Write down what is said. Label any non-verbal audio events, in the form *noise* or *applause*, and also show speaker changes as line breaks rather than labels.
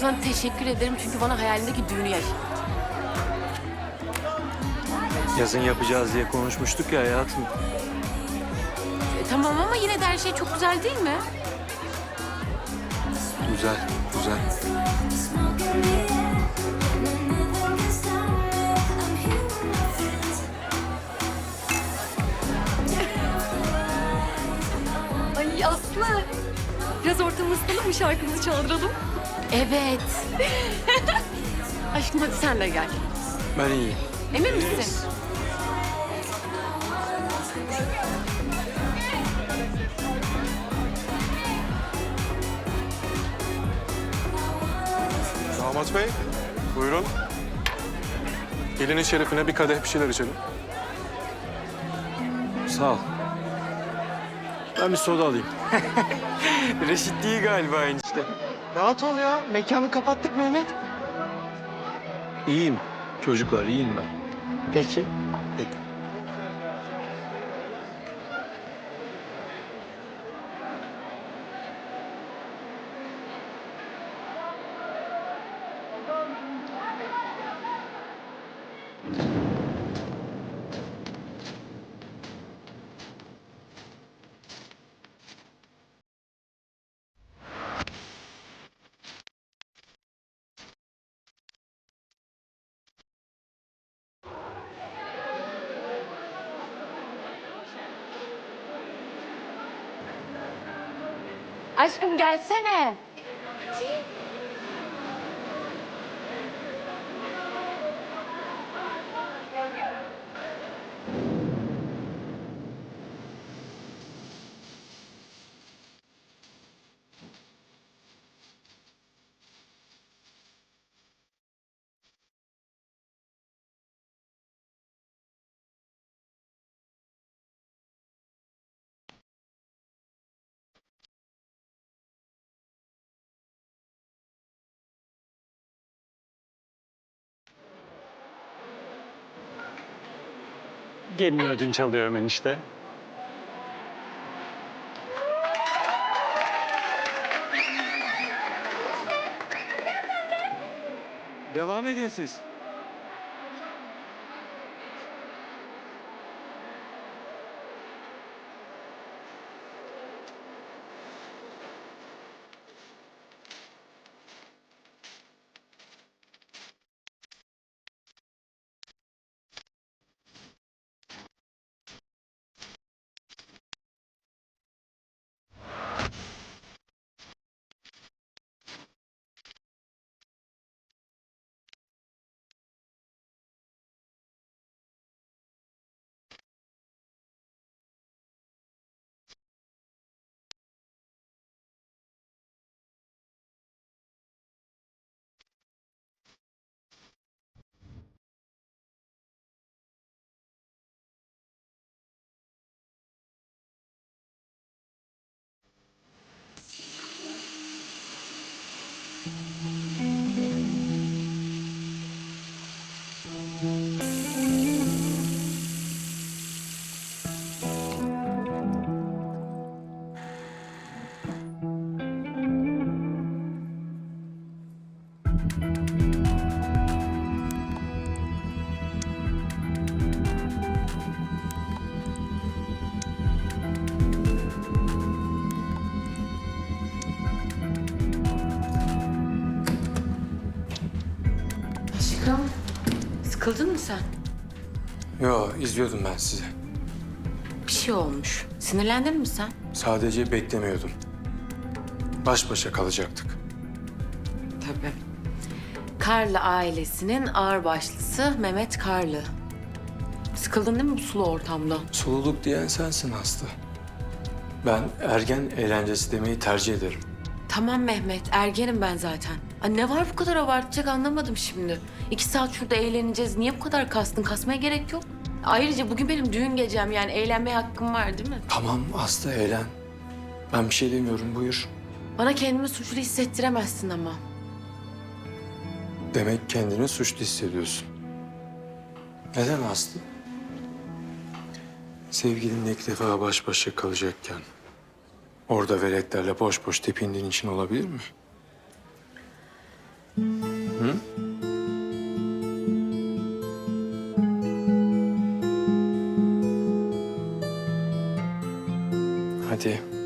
sana teşekkür ederim çünkü bana hayalindeki düğünü yaşattın.
Yazın yapacağız diye konuşmuştuk ya hayatım.
E, tamam ama yine de her şey çok güzel değil mi?
Güzel, güzel.
Ay Aslı. Biraz ortamı ısıtalım mı şarkımızı çaldıralım?
Evet. *laughs* Aşkım hadi sen de gel.
Ben iyiyim.
Emin misin?
Damat Bey, buyurun. Gelinin şerefine bir kadeh bir şeyler içelim.
Sağ ol. Ben bir soda alayım. *laughs* Reşit değil galiba enişte.
Rahat ol ya. Mekanı kapattık Mehmet.
İyiyim. Çocuklar iyiyim ben.
Peki.
Aşkım gelsene.
Gelin ödünç alıyorum enişte.
Devam edin siz.
Aşkım sıkıldın mı sen?
Yo, izliyordum ben sizi.
Bir şey olmuş. Sinirlendin mi sen?
Sadece beklemiyordum. Baş başa kalacaktık.
Tabii. Karlı ailesinin ağırbaşlısı Mehmet Karlı. Sıkıldın değil mi bu sulu ortamda?
Sululuk diyen sensin Aslı. Ben ergen eğlencesi demeyi tercih ederim.
Tamam Mehmet, ergenim ben zaten. Ay ne var bu kadar abartacak anlamadım şimdi. İki saat şurada eğleneceğiz. Niye bu kadar kastın? Kasmaya gerek yok. Ayrıca bugün benim düğün gecem yani eğlenmeye hakkım var değil mi?
Tamam Aslı eğlen. Ben bir şey demiyorum buyur.
Bana kendimi suçlu hissettiremezsin ama.
Demek kendini suçlu hissediyorsun. Neden Aslı? Sevgilinle ilk defa baş başa kalacakken... ...orada veletlerle boş boş tepindiğin için olabilir mi? Hadi.